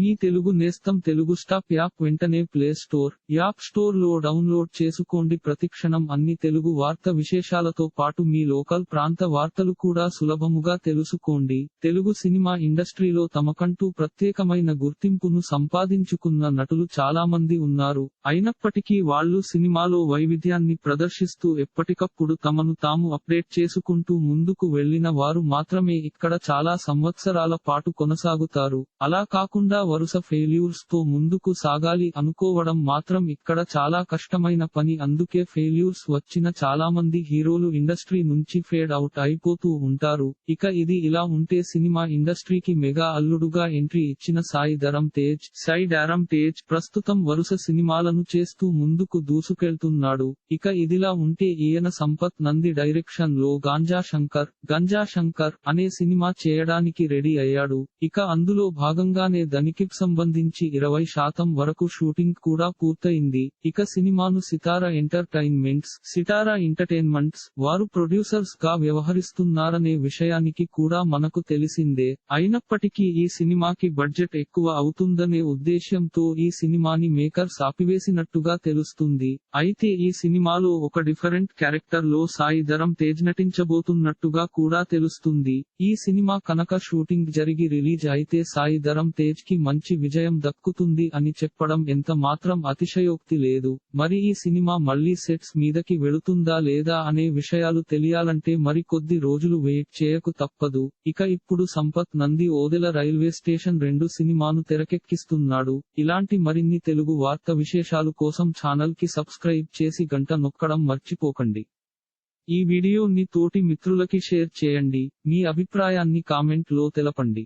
మీ తెలుగు నేస్తం Telugu stop app వెంటనే play store app స్టోర్లో డౌన్లోడ్ చేసుకోండి. ప్రతిక్షణం అన్ని తెలుగు వార్త విశేషాలతో పాటు మీ లోకల్ ప్రాంత వార్తలు కూడా సులభముగా తెలుసుకోండి. తెలుగు సినిమా ఇండస్ట్రీలో తమకంటూ ప్రత్యేకమైన గుర్తింపును సంపాదించుకున్న నటులు చాలా మంది ఉన్నారు. అయినప్పటికీ వాళ్ళు సినిమాలో వైవిధ్యాన్ని ప్రదర్శిస్తూ ఎప్పటికప్పుడు తమను తాము అప్డేట్ చేసుకుంటూ ముందుకు వెళ్ళిన వారు మాత్రమే ఇక్కడ చాలా సంవత్సరాల పాటు కొనసాగుతారు. అలా కాకుండా వరుస ఫెయిల్యూర్స్తో ముందుకు సాగాలి అనుకోవడం మాత్రం ఇక్కడ చాలా కష్టమైన పని. అందుకే ఫెయిల్యూర్స్ వచ్చిన చాలా మంది హీరోలు ఇండస్ట్రీ నుంచి ఫేడ్ అవుట్ అయిపోతూ ఉంటారు. ఇక ఇది ఇలా ఉంటే సినిమా ఇండస్ట్రీకి మెగా అల్లుడుగా ఎంట్రీ ఇచ్చిన సాయి ధరం తేజ్ సాయి డారం తేజ్ ప్రస్తుతం వరుస సినిమాలను చేస్తూ ముందుకు దూసుకెళ్తున్నాడు. ఇక ఇదిలా ఉంటే ఈయన సంపత్ నంది డైరెక్షన్లో గాంజా శంకర్ గంజా శంకర్ అనే సినిమా చేయడానికి రెడీ అయ్యాడు. ఇక అందులో భాగంగానే ధనికి సంబంధించి ఇరవై శాతం వరకు షూటింగ్ కూడా పూర్తయింది. ఇక సినిమాను సితారా ఎంటర్టైన్మెంట్స్ సితారా ఎంటర్టైన్మెంట్స్ వారు ప్రొడ్యూసర్స్గా వ్యవహరిస్తున్నారనే విషయానికి కూడా మనకు తెలిసిందే. అయినప్పటికీ ఈ సినిమాకి బడ్జెట్ ఎక్కువ అవుతుందనే ఉద్దేశ్యంతో ఈ సినిమాని మేకర్స్ ఆపివేసినట్టుగా తెలుస్తుంది. అయితే ఈ సినిమాలో ఒక డిఫరెంట్ క్యారెక్టర్లో సాయి ధరం తేజ్ నటించబోతున్నట్టుగా కూడా తెలుస్తుంది. ఈ సినిమా కనుక షూటింగ్ జరిగి రిలీజ్ అయితే సాయి ధరం తేజ్కి మంచి విజయం దక్కుతుంది అని చెప్పడం ఎంత మాత్రం అతిశయోక్తి లేదు. మరి ఈ సినిమా మళ్ళీ సెట్స్ మీదకి వెళుతుందా లేదా అనే విషయాలు తెలియాలంటే మరి కొద్ది రోజులు వెయిట్ చేయకు తప్పదు. ఇక ఇప్పుడు సంపత్ నంది ఓదెల రైల్వే స్టేషన్ రెండు సినిమాను తెరకెక్కిస్తున్నాడు. ఇలాంటి మరిన్ని తెలుగు వార్త విశేషాలు కోసం ఛానల్కి సబ్స్క్రైబ్ చేసి గంట నొక్కడం మర్చిపోకండి. ఈ వీడియోని తోటి మిత్రులకి షేర్ చేయండి. మీ అభిప్రాయాన్ని కామెంట్లో తెలపండి.